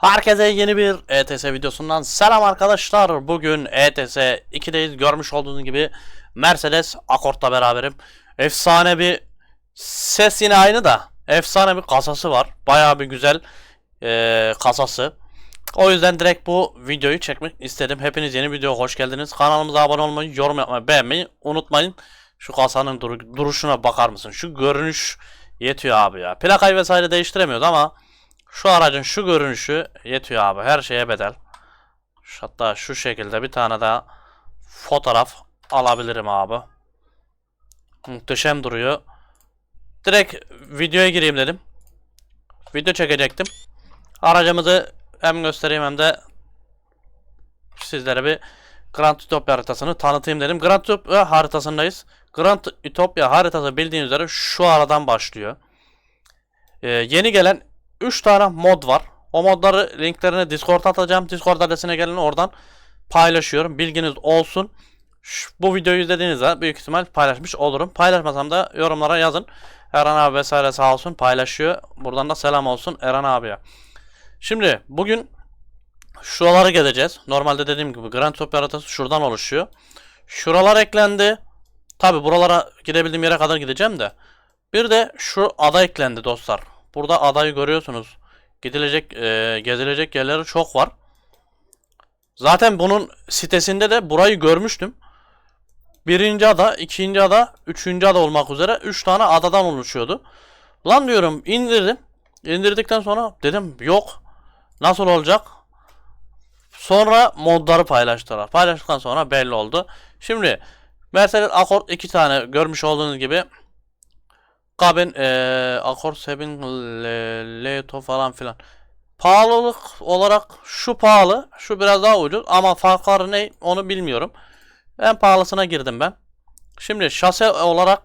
Herkese yeni bir ETS videosundan selam arkadaşlar. Bugün ETS 2'deyiz. Görmüş olduğunuz gibi Mercedes Accord'la beraberim. Efsane bir ses yine aynı da efsane bir kasası var. Bayağı bir güzel eee, kasası. O yüzden direkt bu videoyu çekmek istedim. Hepiniz yeni videoya hoş geldiniz. Kanalımıza abone olmayı, yorum yapmayı, beğenmeyi unutmayın. Şu kasanın duru- duruşuna bakar mısın? Şu görünüş yetiyor abi ya. Plakayı vesaire değiştiremiyoruz ama şu aracın şu görünüşü yetiyor abi. Her şeye bedel. Hatta şu şekilde bir tane daha fotoğraf alabilirim abi. Muhteşem duruyor. Direkt videoya gireyim dedim. Video çekecektim. Aracımızı hem göstereyim hem de sizlere bir Grand Utopia haritasını tanıtayım dedim. Grand Utopia haritasındayız. Grand Utopia haritası bildiğiniz üzere şu aradan başlıyor. Ee, yeni gelen 3 tane mod var. O modları linklerini Discord'a atacağım. Discord adresine gelin oradan paylaşıyorum. Bilginiz olsun. Şu- bu videoyu izlediğinizde büyük ihtimal paylaşmış olurum. Paylaşmasam da yorumlara yazın. Eren abi vesaire sağ olsun paylaşıyor. Buradan da selam olsun Eren abiye. Şimdi bugün şuraları gezeceğiz. Normalde dediğim gibi Grand Utopia haritası şuradan oluşuyor. Şuralar eklendi. Tabi buralara gidebildiğim yere kadar gideceğim de. Bir de şu ada eklendi dostlar. Burada adayı görüyorsunuz. Gidilecek, e, gezilecek yerleri çok var. Zaten bunun sitesinde de burayı görmüştüm. Birinci ada, ikinci ada, üçüncü ada olmak üzere üç tane adadan oluşuyordu. Lan diyorum indirdim. İndirdikten sonra dedim yok. Nasıl olacak? Sonra modları paylaştılar. Paylaştıktan sonra belli oldu. Şimdi Mercedes Accord iki tane görmüş olduğunuz gibi Kabin eee Accord 7 Le- Leto falan filan. Pahalılık olarak şu pahalı, şu biraz daha ucuz ama farkları ne onu bilmiyorum. En pahalısına girdim ben. Şimdi şase olarak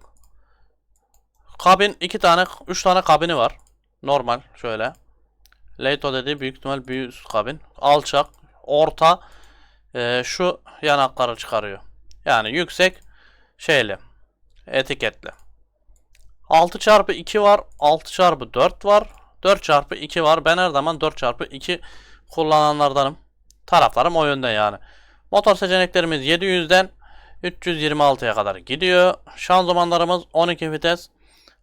kabin iki tane, üç tane kabini var. Normal şöyle. Leto dediği büyük ihtimal büyük kabin. Alçak, orta, eee, şu yanakları çıkarıyor. Yani yüksek, şeyli, etiketli. 6 çarpı 2 var. 6 çarpı 4 var. 4 çarpı 2 var. Ben her zaman 4 çarpı 2 kullananlardanım. Taraflarım o yönde yani. Motor seçeneklerimiz 700'den 326'ya kadar gidiyor. Şanzımanlarımız 12 vites.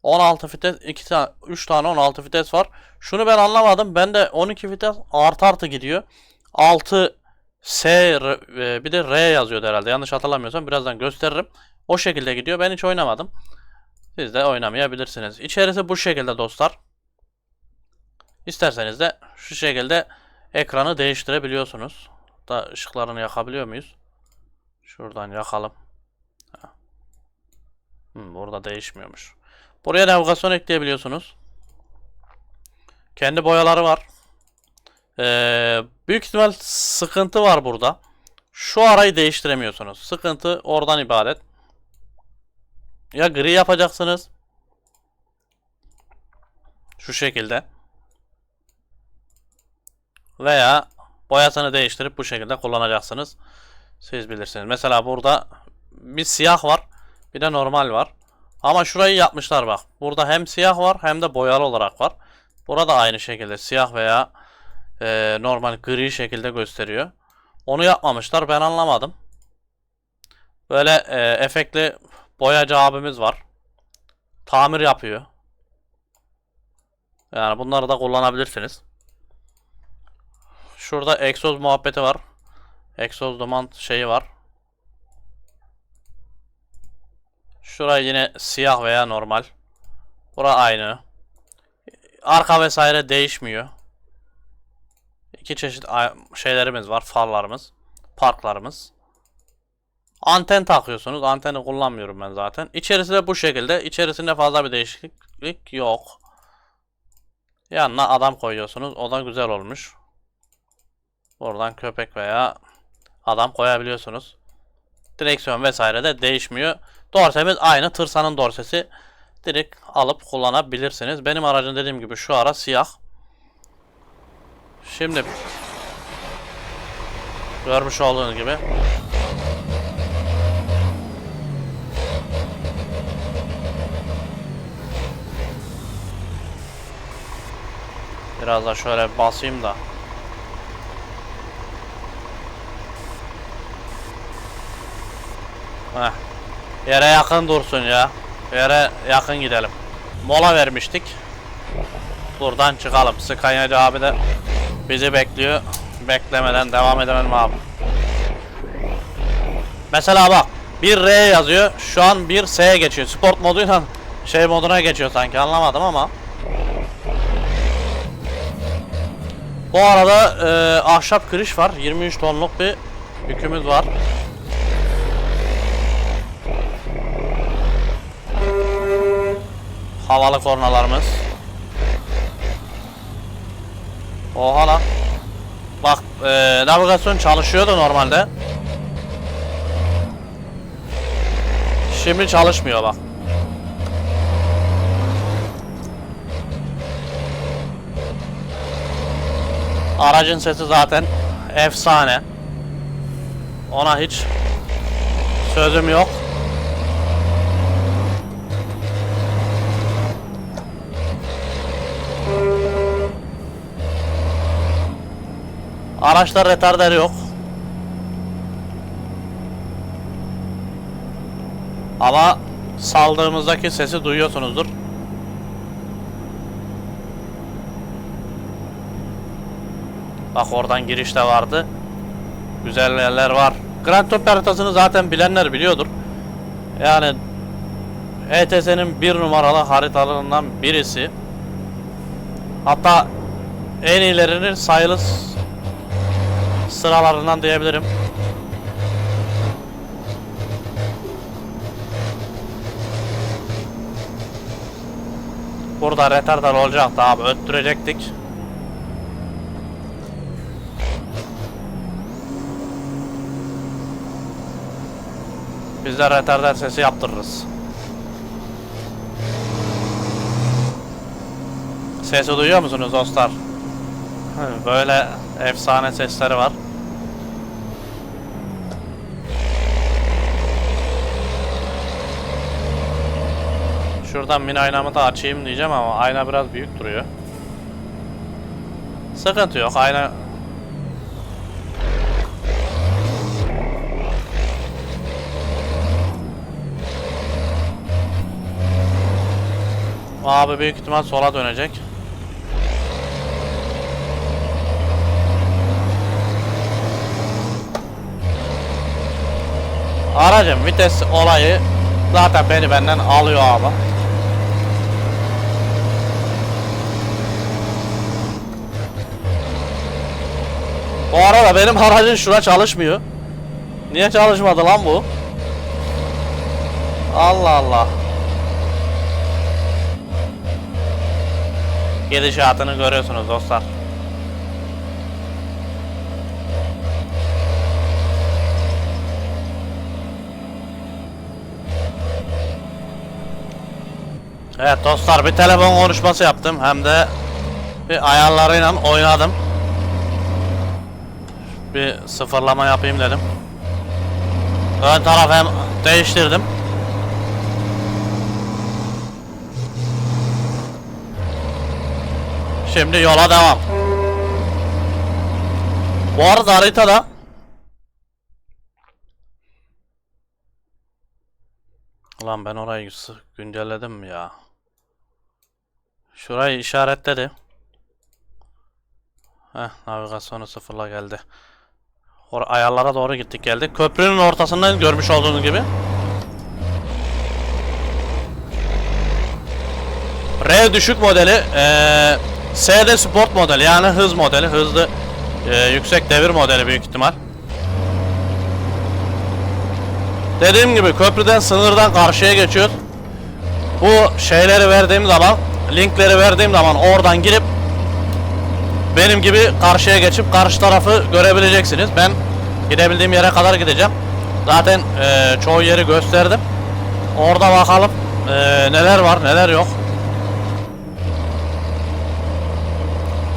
16 vites, 2 tane, 3 tane 16 vites var. Şunu ben anlamadım. Ben de 12 vites artı artı gidiyor. 6 S e, bir de R yazıyordu herhalde. Yanlış hatırlamıyorsam birazdan gösteririm. O şekilde gidiyor. Ben hiç oynamadım. Siz de oynamayabilirsiniz. İçerisi bu şekilde dostlar. İsterseniz de şu şekilde ekranı değiştirebiliyorsunuz. Da ışıklarını yakabiliyor muyuz? Şuradan yakalım. Hmm, burada değişmiyormuş. Buraya navigasyon ekleyebiliyorsunuz. Kendi boyaları var. Ee, büyük ihtimal sıkıntı var burada. Şu arayı değiştiremiyorsunuz. Sıkıntı oradan ibaret. Ya gri yapacaksınız. Şu şekilde. Veya boyasını değiştirip bu şekilde kullanacaksınız. Siz bilirsiniz. Mesela burada bir siyah var. Bir de normal var. Ama şurayı yapmışlar bak. Burada hem siyah var hem de boyalı olarak var. Burada aynı şekilde siyah veya e, normal gri şekilde gösteriyor. Onu yapmamışlar. Ben anlamadım. Böyle e, efektli boyacı abimiz var. Tamir yapıyor. Yani bunları da kullanabilirsiniz. Şurada egzoz muhabbeti var. Egzoz duman şeyi var. Şurayı yine siyah veya normal. Bura aynı. Arka vesaire değişmiyor. İki çeşit şeylerimiz var. Farlarımız. Parklarımız. Anten takıyorsunuz. Anteni kullanmıyorum ben zaten. İçerisi de bu şekilde. İçerisinde fazla bir değişiklik yok. Yanına adam koyuyorsunuz. O da güzel olmuş. Buradan köpek veya adam koyabiliyorsunuz. Direksiyon vesaire de değişmiyor. Dorsemiz aynı. Tırsanın dorsesi. Direkt alıp kullanabilirsiniz. Benim aracım dediğim gibi şu ara siyah. Şimdi görmüş olduğunuz gibi Biraz da şöyle basayım da. Heh. Yere yakın dursun ya. Yere yakın gidelim. Mola vermiştik. Buradan çıkalım. Skanyacı abi de bizi bekliyor. Beklemeden devam edelim abi. Mesela bak. bir R yazıyor. Şu an bir S'ye geçiyor. Sport moduyla şey moduna geçiyor sanki anlamadım ama. Bu arada e, ahşap kırış var. 23 tonluk bir yükümüz var. Havalı kornalarımız. Oha lan. Bak e, navigasyon çalışıyordu normalde. Şimdi çalışmıyor bak. Aracın sesi zaten efsane. Ona hiç sözüm yok. Araçta retarder yok. Ama saldığımızdaki sesi duyuyorsunuzdur. Bak oradan giriş de vardı. Güzel yerler var. Grand Top haritasını zaten bilenler biliyordur. Yani ETS'nin bir numaralı haritalarından birisi. Hatta en iyilerinin sayılı sıralarından diyebilirim. Burada retardar olacaktı abi öttürecektik. Biz de retardar sesi yaptırırız. Sesi duyuyor musunuz dostlar? Böyle efsane sesleri var. Şuradan mini aynamı da açayım diyeceğim ama ayna biraz büyük duruyor. Sıkıntı yok ayna Abi büyük ihtimal sola dönecek. Aracın vites olayı zaten beni benden alıyor abi. Bu arada benim aracın şura çalışmıyor. Niye çalışmadı lan bu? Allah Allah. Gidişatını görüyorsunuz dostlar. Evet dostlar bir telefon konuşması yaptım hem de bir ayarlarıyla oynadım. Bir sıfırlama yapayım dedim. Ön tarafı değiştirdim. Şimdi yola devam. Bu arada haritada Ulan ben orayı güncelledim ya? Şurayı işaretledi. Heh, navigasyonu sıfırla geldi. Or ayarlara doğru gittik geldik. Köprünün ortasından görmüş olduğunuz gibi. R düşük modeli, eee S'de sport modeli yani hız modeli, hızlı eee, yüksek devir modeli büyük ihtimal. Dediğim gibi köprüden sınırdan karşıya geçiyor. Bu şeyleri verdiğim zaman, linkleri verdiğim zaman oradan girip benim gibi karşıya geçip karşı tarafı görebileceksiniz. Ben gidebildiğim yere kadar gideceğim. Zaten eee, çoğu yeri gösterdim. Orada bakalım eee, neler var, neler yok.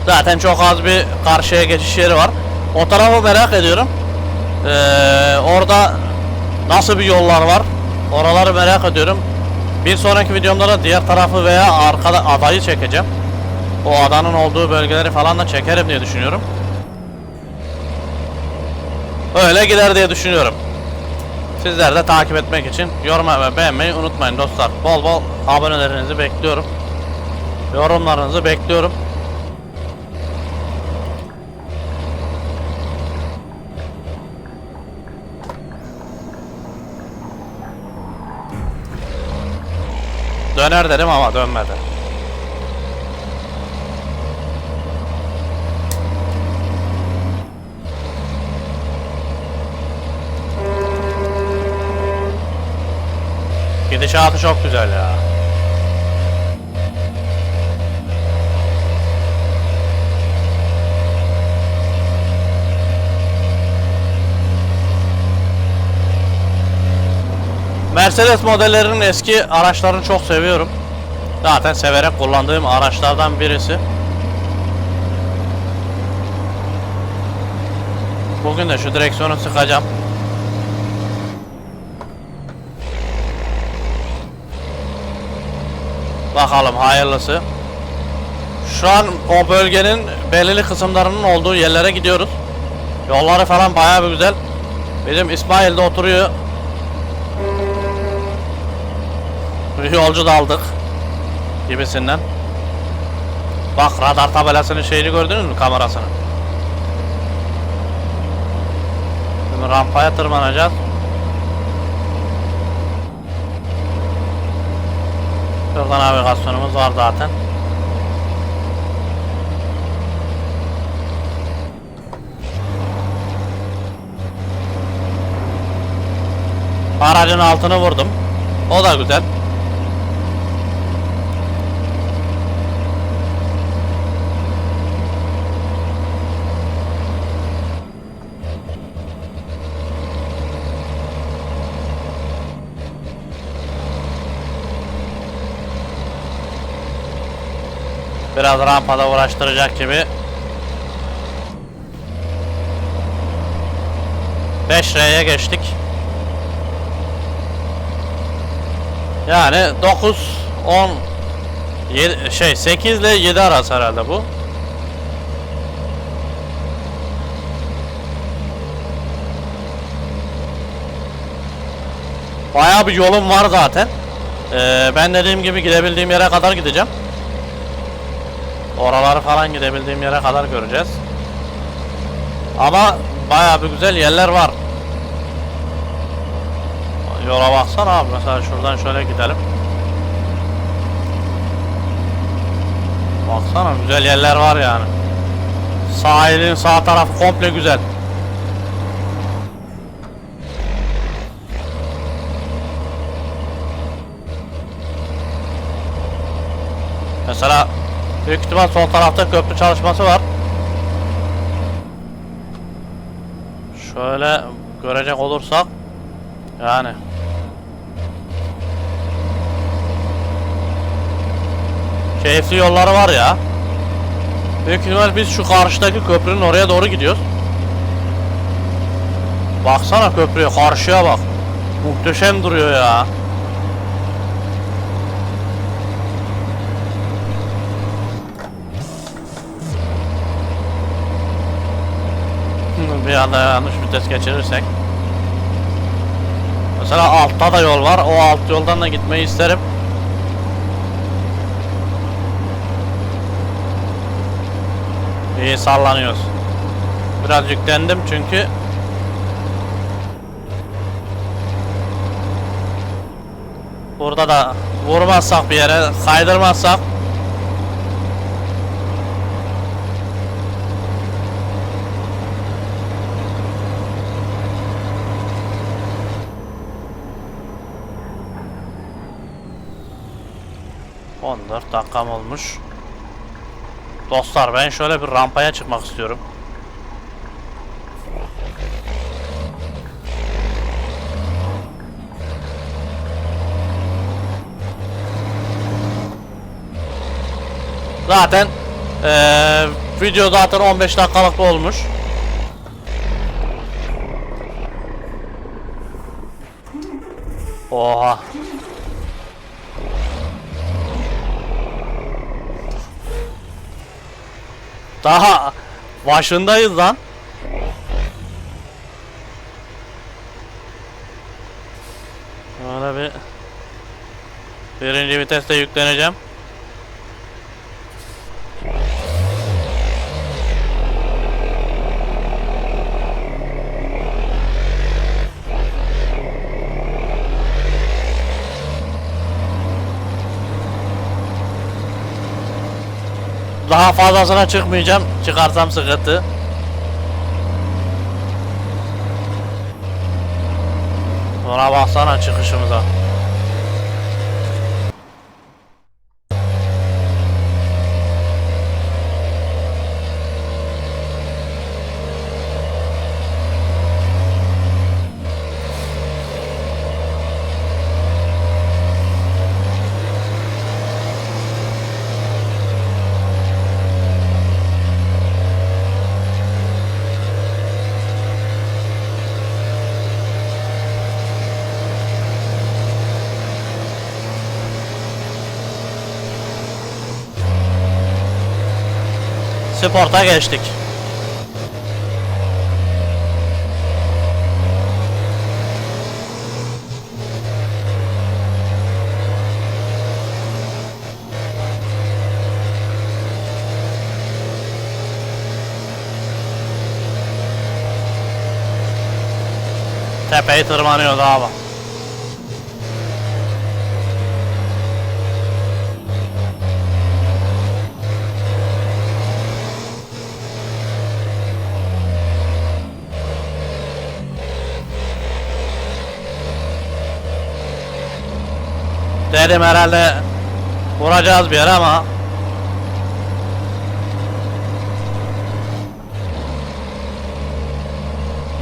Zaten çok az bir karşıya geçiş yeri var. O tarafı merak ediyorum. Ee, orada nasıl bir yollar var? Oraları merak ediyorum. Bir sonraki videomda da diğer tarafı veya arkada adayı çekeceğim. O adanın olduğu bölgeleri falan da çekerim diye düşünüyorum. Öyle gider diye düşünüyorum. Sizler de takip etmek için yorum ve beğenmeyi unutmayın dostlar. Bol bol abonelerinizi bekliyorum. Yorumlarınızı bekliyorum. Döner dedim ama dönmedi. Gidişatı çok güzel ya. Mercedes modellerinin eski araçlarını çok seviyorum. Zaten severek kullandığım araçlardan birisi. Bugün de şu direksiyonu sıkacağım. Bakalım hayırlısı. Şu an o bölgenin belirli kısımlarının olduğu yerlere gidiyoruz. Yolları falan bayağı bir güzel. Bizim İsmail de oturuyor. Bir yolcu da aldık. Gibisinden. Bak radar tabelasının şeyini gördünüz mü kamerasını? Şimdi rampaya tırmanacağız. Şurada navigasyonumuz var zaten. Aracın altını vurdum. O da güzel. Biraz rampada uğraştıracak gibi. 5R'ye geçtik. Yani 9 10 7 şey 8 ile 7 arası herhalde bu. Bayağı bir yolum var zaten. Ee, ben dediğim gibi gidebildiğim yere kadar gideceğim. Oraları falan gidebildiğim yere kadar göreceğiz. Ama bayağı bir güzel yerler var. Yola baksana abi mesela şuradan şöyle gidelim. Baksana güzel yerler var yani. Sahilin sağ tarafı komple güzel. Mesela büyük ihtimal sol tarafta köprü çalışması var. Şöyle görecek olursak yani keyifli yolları var ya. Büyük ihtimal biz şu karşıdaki köprünün oraya doğru gidiyoruz. Baksana köprüye karşıya bak. Muhteşem duruyor ya. Anda yanlış vites geçirirsek. Mesela altta da yol var. O alt yoldan da gitmeyi isterim. İyi sallanıyoruz. Biraz yüklendim çünkü Burada da vurmazsak bir yere, kaydırmazsak olmuş. Dostlar ben şöyle bir rampaya çıkmak istiyorum. Zaten eee, video zaten 15 dakikalık olmuş. Oha. Daha başındayız lan. Böyle bir birinci viteste yükleneceğim. Daha fazlasına çıkmayacağım. Çıkarsam sıkıntı. Buna baksana çıkışımıza. Sporta geçtik. Tepeyi tırmanıyordu abi. Dedim herhalde vuracağız bir yere ama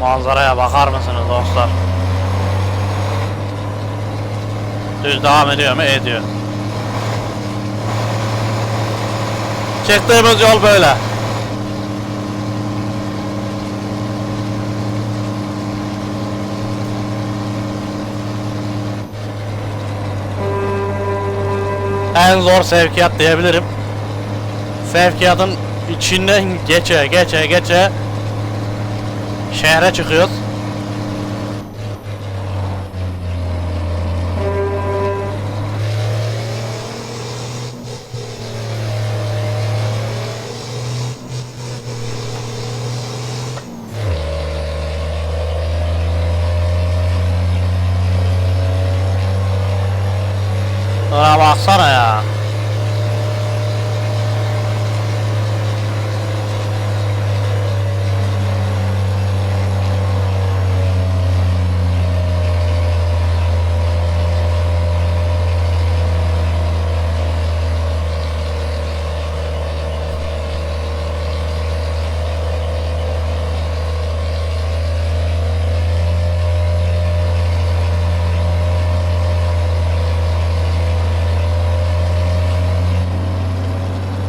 Manzaraya bakar mısınız dostlar? Düz devam ediyor mu? Ediyor. Çıktığımız yol böyle. En zor sevkiyat diyebilirim. Sevkiyatın içinden geçe geçe geçe şehre çıkıyoruz. Şuna baksana ya.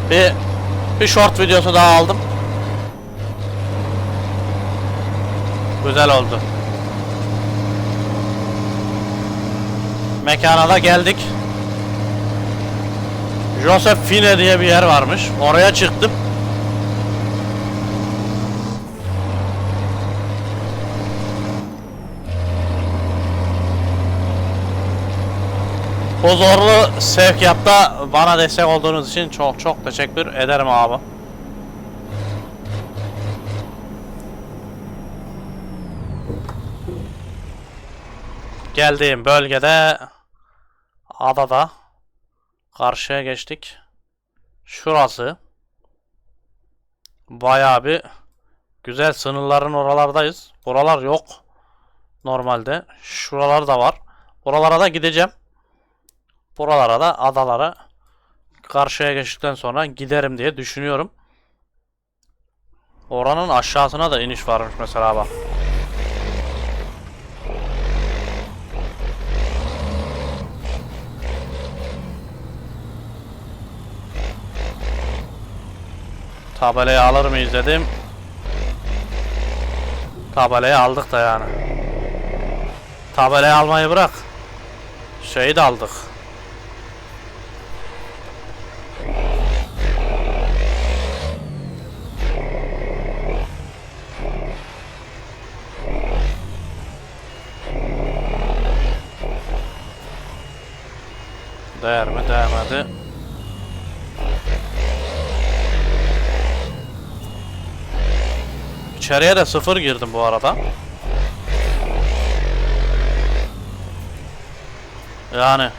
Bir bir short videosu daha aldım. Güzel oldu. Mekana da geldik. Joseph Fine diye bir yer varmış. Oraya çıktım. Bu zorlu sevkiyatta bana destek olduğunuz için çok çok teşekkür ederim abi. Geldiğim bölgede adada karşıya geçtik. Şurası bayağı bir güzel sınırların oralardayız. Buralar yok normalde. Şuralar da var. Oralara da gideceğim. Buralara da adalara karşıya geçtikten sonra giderim diye düşünüyorum. Oranın aşağısına da iniş varmış mesela bak. Tabelayı alır mıyız dedim. Tabelayı aldık da yani. Tabelayı almayı bırak. Şeyi de aldık. Değer mi? Değmedi. İçeriye de sıfır girdim bu arada. Yani.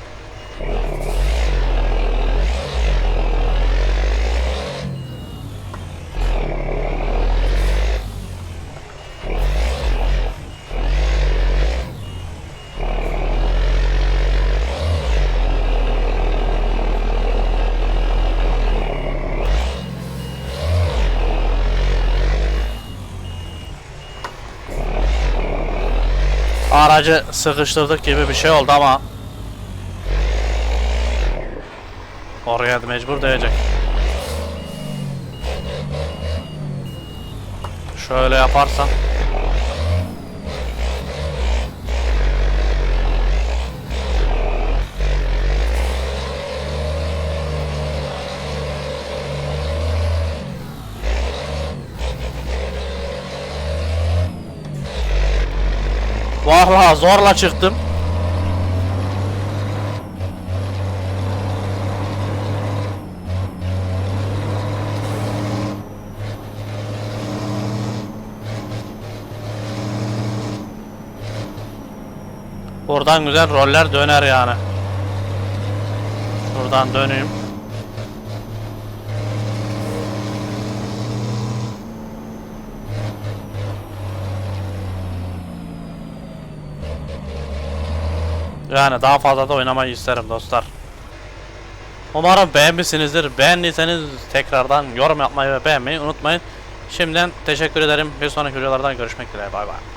Aracı sıkıştırdık gibi bir şey oldu ama Oraya da mecbur değecek. Şöyle yaparsam Vallahi zorla çıktım. Buradan güzel roller döner yani. Buradan döneyim. Yani daha fazla da oynamayı isterim dostlar. Umarım beğenmişsinizdir. Beğendiyseniz tekrardan yorum yapmayı ve beğenmeyi unutmayın. Şimdiden teşekkür ederim. Bir sonraki videolardan görüşmek dileğiyle. Bay bay.